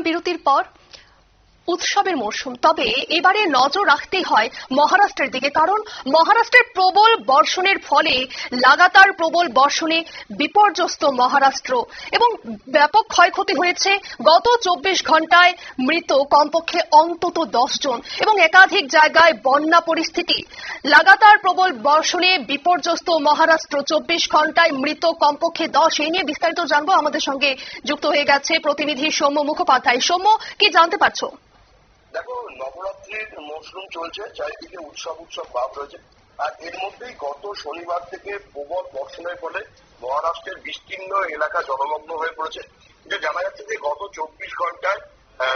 বিরতির পর উৎসবের মরশুম। তবে এবারে নজর রাখতেই হয় মহারাষ্ট্রের দিকে, কারণ মহারাষ্ট্রের প্রবল বর্ষণের ফলে লাগাতার প্রবল বর্ষণে বিপর্যস্ত মহারাষ্ট্র এবং ব্যাপক ক্ষয়ক্ষতি হয়েছে। গত চব্বিশ ঘন্টায় মৃত কমপক্ষে অন্তত দশ জন এবং একাধিক জায়গায় বন্যা পরিস্থিতি। লাগাতার প্রবল বর্ষণে বিপর্যস্ত মহারাষ্ট্র। চব্বিশ ঘন্টায় মৃত কমপক্ষে দশ এই নিয়ে বিস্তারিত জানব। আমাদের সঙ্গে যুক্ত হয়ে গেছে প্রতিনিধি সৌম্য মুখোপাধ্যায়। সৌম্য, কি জানতে পারছ? দেখো, নবরাত্রির মরশুম চলছে, চারিদিকে উৎসব উৎসব ভাব রয়েছে। আর এর মধ্যেই গত শনিবার থেকে প্রবল বর্ষণের ফলে মহারাষ্ট্রের বিস্তীর্ণ এলাকা জলমগ্ন হয়ে পড়েছে। যে জানা যাচ্ছে যে গত চব্বিশ ঘন্টায়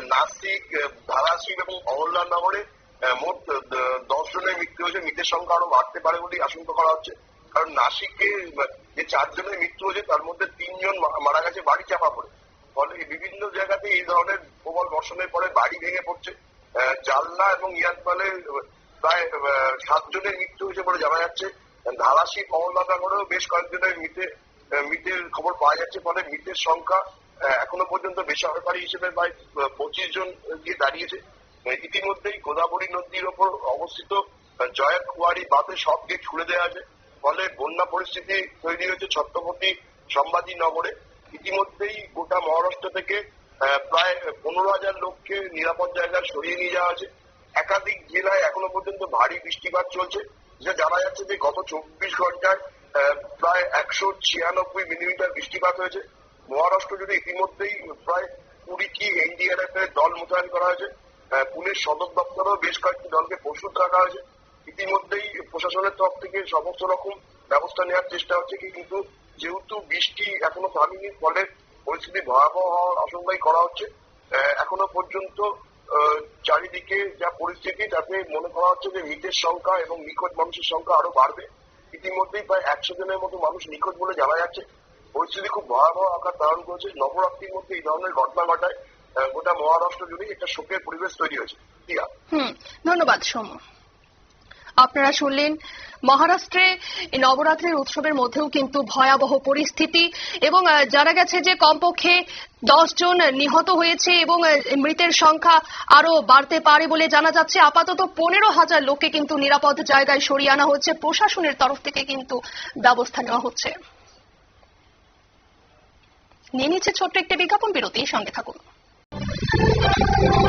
নাসিক ধারাশিব এবং অহল্যানগরে নগরে মোট দশ জনের মৃত্যু হয়েছে। মৃতের সংখ্যা আরও বাড়তে পারে বলেই আশঙ্কা করা হচ্ছে। কারণ নাসিকে যে চারজনের মৃত্যু হয়েছে, তার মধ্যে তিনজন মারা গেছে বাড়ি চাপা পড়ে। ফলে বিভিন্ন জায়গাতে এই ধরনের প্রবল বর্ষণের পরে বাড়ি ভেঙে পড়ছে। জালনা এবং ইয়াদমালে প্রায় সাতজনের মৃত্যু হয়েছে বলে জানা যাচ্ছে। ধারাশি কমলনগরেও বেশ কয়েকজনের মৃতে মৃতের খবর পাওয়া যাচ্ছে। ফলে মৃতের সংখ্যা এখনও পর্যন্ত বেসরকারি হিসেবে প্রায় পঁচিশ জন গিয়ে দাঁড়িয়েছে। ইতিমধ্যেই গোদাবরী নদীর ওপর অবস্থিত আহ, জয়কুয়ারি বাঁধে সব গেট খুলে দেওয়া আছে। ফলে বন্যা পরিস্থিতি তৈরি হয়েছে ছত্রপতি সম্বাদী নগরে। ইতিমধ্যেই গোটা প্রায় পনেরো হাজার লোককে নিরাপদ জায়গায় সরিয়ে নিয়ে যাওয়া আছে একাধিক জেলায় এখনও পর্যন্ত ভারী বৃষ্টিপাত চলছে। যা জানা যাচ্ছে যে গত চব্বিশ ঘন্টায় প্রায় একশো ছিয়ানব্বই মিলিমিটার বৃষ্টিপাত হয়েছে। মহারাষ্ট্র জুড়ে ইতিমধ্যেই প্রায় কুড়িটি এনডিআরএফ এর দল মোতায়েন করা হয়েছে পুলিশ সদর দপ্তরেও বেশ কয়েকটি দলকে প্রস্তুত রাখা হয়েছে। ইতিমধ্যেই প্রশাসনের তরফ থেকে সমস্ত রকম ব্যবস্থা নেওয়ার চেষ্টা হচ্ছে কিন্তু যেহেতু বৃষ্টি এখনও থামেনি, ফলে পরিস্থিতি ভয়াবহ হওয়ার আশঙ্কাই করা হচ্ছে। এখনও পর্যন্ত চারিদিকে যা পরিস্থিতি, তাতে মনে করা হচ্ছে যে মৃতের সংখ্যা এবং নিখোঁজ মানুষের সংখ্যা আরও বাড়বে। ইতিমধ্যেই প্রায় একশো জনের মতো মানুষ নিখোঁজ বলে জানা যাচ্ছে। পরিস্থিতি খুব ভয়াবহ আকার ধারণ করেছে। নবরাত্রির মধ্যে এই ধরনের ঘটনা ঘটায় গোটা মহারাষ্ট্র জুড়েই একটা শোকের পরিবেশ তৈরি হয়েছে। ধন্যবাদ সৌম্য আপনারা শুনলেন মহারাষ্ট্রে নবরাত্রির উৎসবের মধ্যেও কিন্তু ভয়াবহ পরিস্থিতি এবং জানা গেছে যে কমপক্ষে দশ জন নিহত হয়েছে এবং মৃতের সংখ্যা আরও বাড়তে পারে বলে জানা যাচ্ছে। আপাতত পনেরো হাজার লোককে কিন্তু নিরাপদ জায়গায় সরিয়ে আনা হচ্ছে। প্রশাসনের তরফ থেকে কিন্তু ব্যবস্থা নেওয়া হচ্ছে। নিয়ে নিচ্ছে ছোট্ট একটি বিজ্ঞাপন বিরতি সঙ্গে থাকুন।